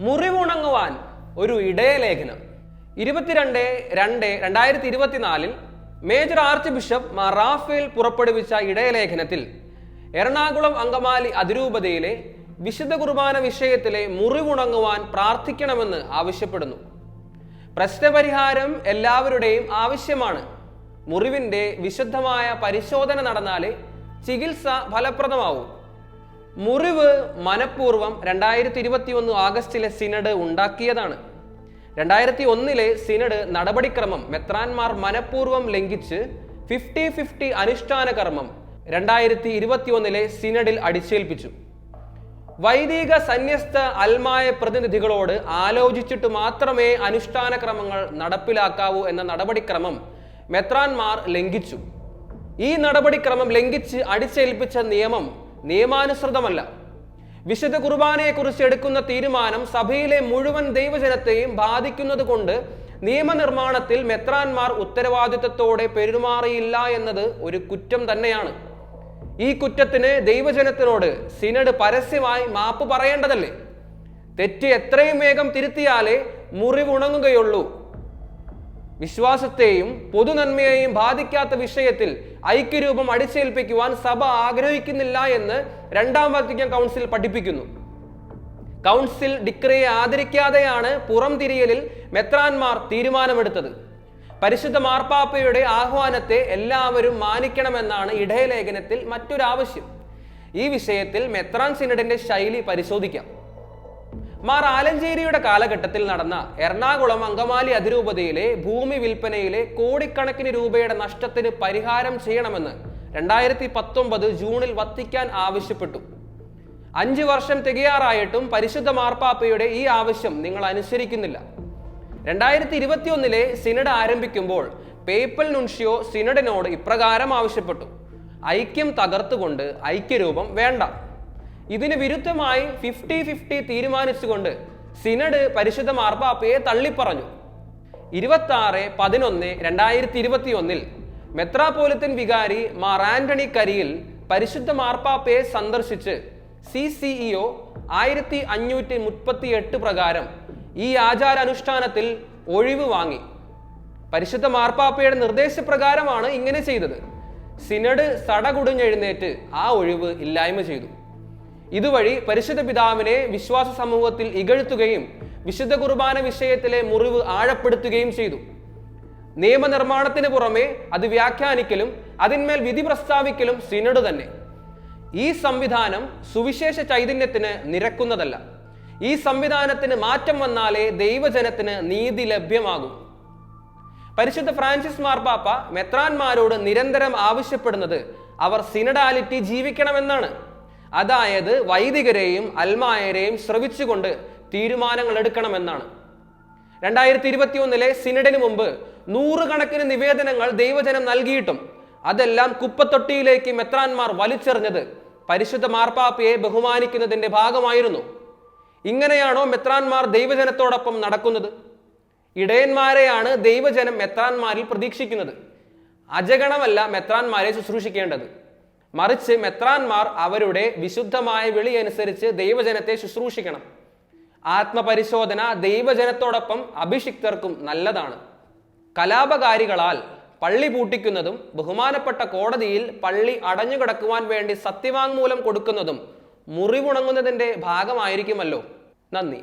മുറിവുണങ്ങുവാൻ ഒരു ഇടയലേഖനം. ഇരുപത്തിരണ്ട് രണ്ട് രണ്ടായിരത്തി ഇരുപത്തിനാലിൽ major archbishop Mar Rafale പുറപ്പെടുവിച്ച ഇടയലേഖനത്തിൽ എറണാകുളം അങ്കമാലി അതിരൂപതയിലെ വിശുദ്ധ കുർബാന വിഷയത്തിലെ മുറിവുണങ്ങുവാൻ പ്രാർത്ഥിക്കണമെന്ന് ആവശ്യപ്പെടുന്നു. പ്രശ്നപരിഹാരം എല്ലാവരുടെയും ആവശ്യമാണ്. മുറിവിന്റെ വിശുദ്ധമായ പരിശോധന നടന്നാലേ ചികിത്സ ഫലപ്രദമാവൂ. മുറിവ് മനഃപൂർവം രണ്ടായിരത്തി ഇരുപത്തി ഒന്ന് ആഗസ്റ്റിലെ സിനഡ് ഉണ്ടാക്കിയതാണ്. രണ്ടായിരത്തി ഒന്നിലെ സിനഡ് നടപടിക്രമം മെത്രാൻമാർ മനഃപൂർവം ലംഘിച്ച് ഫിഫ്റ്റി ഫിഫ്റ്റി അനുഷ്ഠാന കർമ്മം രണ്ടായിരത്തി ഇരുപത്തി ഒന്നിലെ സിനഡിൽ അടിച്ചേൽപ്പിച്ചു. വൈദിക സന്യസ്ത അൽമായ പ്രതിനിധികളോട് ആലോചിച്ചിട്ട് മാത്രമേ അനുഷ്ഠാന ക്രമങ്ങൾ നടപ്പിലാക്കാവൂ എന്ന നടപടിക്രമം മെത്രാൻമാർ ലംഘിച്ചു. ഈ നടപടിക്രമം ലംഘിച്ച് അടിച്ചേൽപ്പിച്ച നിയമം നിയമാനുസൃതമല്ല. വിശുദ്ധ കുർബാനയെക്കുറിച്ച് എടുക്കുന്ന തീരുമാനം സഭയിലെ മുഴുവൻ ദൈവജനത്തെയും ബാധിക്കുന്നത് കൊണ്ട് നിയമനിർമ്മാണത്തിൽ മെത്രാന്മാർ ഉത്തരവാദിത്തത്തോടെ പെരുമാറിയില്ല എന്നത് ഒരു കുറ്റം തന്നെയാണ്. ഈ കുറ്റത്തിന് ദൈവജനത്തിനോട് സിനഡ് പരസ്യമായി മാപ്പ് പറയേണ്ടതല്ലേ? തെറ്റ് എത്രയും വേഗം തിരുത്തിയാലേ മുറിവുണങ്ങുകയുള്ളൂ. വിശ്വാസത്തെയും പൊതുനന്മയെയും ബാധിക്കാത്ത വിഷയത്തിൽ ഐക്യരൂപം അടിച്ചേൽപ്പിക്കുവാൻ സഭ ആഗ്രഹിക്കുന്നില്ല എന്ന് രണ്ടാം വത്തിക്കാൻ കൗൺസിൽ പഠിപ്പിക്കുന്നു. കൗൺസിൽ ഡിക്രിയെ ആദരിക്കാതെയാണ് പുറംതിരിയലിൽ മെത്രാൻമാർ തീരുമാനമെടുത്തത്. പരിശുദ്ധ മാർപ്പാപ്പയുടെ ആഹ്വാനത്തെ എല്ലാവരും മാനിക്കണമെന്നാണ് ഇടയലേഖനത്തിൽ മറ്റൊരാവശ്യം. ഈ വിഷയത്തിൽ മെത്രാൻ സിനഡിന്റെ ശൈലി പരിശോധിക്കാം. മാർ ആലഞ്ചേരിയുടെ കാലഘട്ടത്തിൽ നടന്ന എറണാകുളം അങ്കമാലി അതിരൂപതയിലെ ഭൂമി വിൽപ്പനയിലെ കോടിക്കണക്കിന് രൂപയുടെ നഷ്ടത്തിന് പരിഹാരം ചെയ്യണമെന്ന് രണ്ടായിരത്തി പത്തൊമ്പത് ജൂണിൽ വത്തിക്കാൻ ആവശ്യപ്പെട്ടു. അഞ്ച് വർഷം തികയാറായിട്ടും പരിശുദ്ധ മാർപ്പാപ്പയുടെ ഈ ആവശ്യം നിങ്ങൾ അനുസരിക്കുന്നില്ല. രണ്ടായിരത്തി ഇരുപത്തിയൊന്നിലെ സിനഡ് ആരംഭിക്കുമ്പോൾ പേപ്പൽ നുൻഷിയോ സിനഡിനോട് ഇപ്രകാരം ആവശ്യപ്പെട്ടു. ഐക്യം തകർത്തുകൊണ്ട് ഐക്യരൂപം വേണ്ട. ഇതിന് വിരുദ്ധമായി ഫിഫ്റ്റി ഫിഫ്റ്റി തീരുമാനിച്ചുകൊണ്ട് സിനഡ് പരിശുദ്ധ മാർപ്പാപ്പയെ തള്ളിപ്പറഞ്ഞു. ഇരുപത്തി ആറ് പതിനൊന്ന് രണ്ടായിരത്തി ഇരുപത്തി ഒന്നിൽ മെത്രാപോലിത്തൻ വികാരി മാർ ആന്റണി കരിയിൽ പരിശുദ്ധ മാർപ്പാപ്പയെ സന്ദർശിച്ച് സി സിഇഒ ആയിരത്തി അഞ്ഞൂറ്റി മുപ്പത്തി എട്ട് പ്രകാരം ഈ ആചാരാനുഷ്ഠാനത്തിൽ ഒഴിവ് വാങ്ങി. പരിശുദ്ധ മാർപ്പാപ്പയുടെ നിർദ്ദേശപ്രകാരമാണ് ഇങ്ങനെ ചെയ്തത്. സിനഡ് സടകുടിഞ്ഞെഴുന്നേറ്റ് ആ ഒഴിവ് ഇല്ലായ്മ ചെയ്തു. ഇതുവഴി പരിശുദ്ധ പിതാവിനെ വിശ്വാസ സമൂഹത്തിൽ ഇകഴ്ത്തുകയും വിശുദ്ധ കുർബാന വിഷയത്തിലെ മുറിവ് ആഴപ്പെടുത്തുകയും ചെയ്തു. നിയമനിർമ്മാണത്തിന് പുറമെ അത് വ്യാഖ്യാനിക്കലും അതിന്മേൽ വിധി പ്രസ്താവിക്കലും സിനഡ് തന്നെ. ഈ സംവിധാനം സുവിശേഷ ചൈതന്യത്തിന് നിരക്കുന്നതല്ല. ഈ സംവിധാനത്തിന് മാറ്റം വന്നാലേ ദൈവജനത്തിന് നീതി ലഭ്യമാകും. പരിശുദ്ധ ഫ്രാൻസിസ് മാർപ്പാപ്പ മെത്രാന്മാരോട് നിരന്തരം ആവശ്യപ്പെടുന്നത് അവർ സിനഡാലിറ്റി ജീവിക്കണമെന്നാണ്. അതായത് വൈദികരെയും അൽമായരെയും ശ്രവിച്ചുകൊണ്ട് തീരുമാനങ്ങൾ എടുക്കണമെന്നാണ്. രണ്ടായിരത്തി ഇരുപത്തി ഒന്നിലെ സിനഡിന് മുമ്പ് നൂറുകണക്കിന് നിവേദനങ്ങൾ ദൈവജനം നൽകിയിട്ടും അതെല്ലാം കുപ്പത്തൊട്ടിയിലേക്ക് മെത്രാൻമാർ വലിച്ചെറിഞ്ഞത് പരിശുദ്ധ മാർപ്പാപ്പയെ ബഹുമാനിക്കുന്നതിന്റെ ഭാഗമായിരുന്നു. ഇങ്ങനെയാണോ മെത്രാന്മാർ ദൈവജനത്തോടൊപ്പം നടക്കുന്നത്? ഇടയന്മാരെയാണ് ദൈവജനം മെത്രാന്മാരിൽ പ്രതീക്ഷിക്കുന്നത്. അജഗണമല്ല മെത്രാന്മാരെ ശുശ്രൂഷിക്കേണ്ടത്. മറിച്ച് മെത്രാന്മാർ അവരുടെ വിശുദ്ധമായ വിളി അനുസരിച്ച് ദൈവജനത്തെ ശുശ്രൂഷിക്കണം. ആത്മപരിശോധന ദൈവജനത്തോടൊപ്പം അഭിഷിക്തർക്കും നല്ലതാണ്. കലാപകാരികളാൽ പള്ളി പൂട്ടിക്കുന്നതും ബഹുമാനപ്പെട്ട കോടതിയിൽ പള്ളി അടഞ്ഞുകിടക്കുവാൻ വേണ്ടി സത്യവാങ്മൂലം കൊടുക്കുന്നതും മുറിവുണങ്ങുന്നതിന്റെ ഭാഗമായിരിക്കുമല്ലോ. നന്ദി.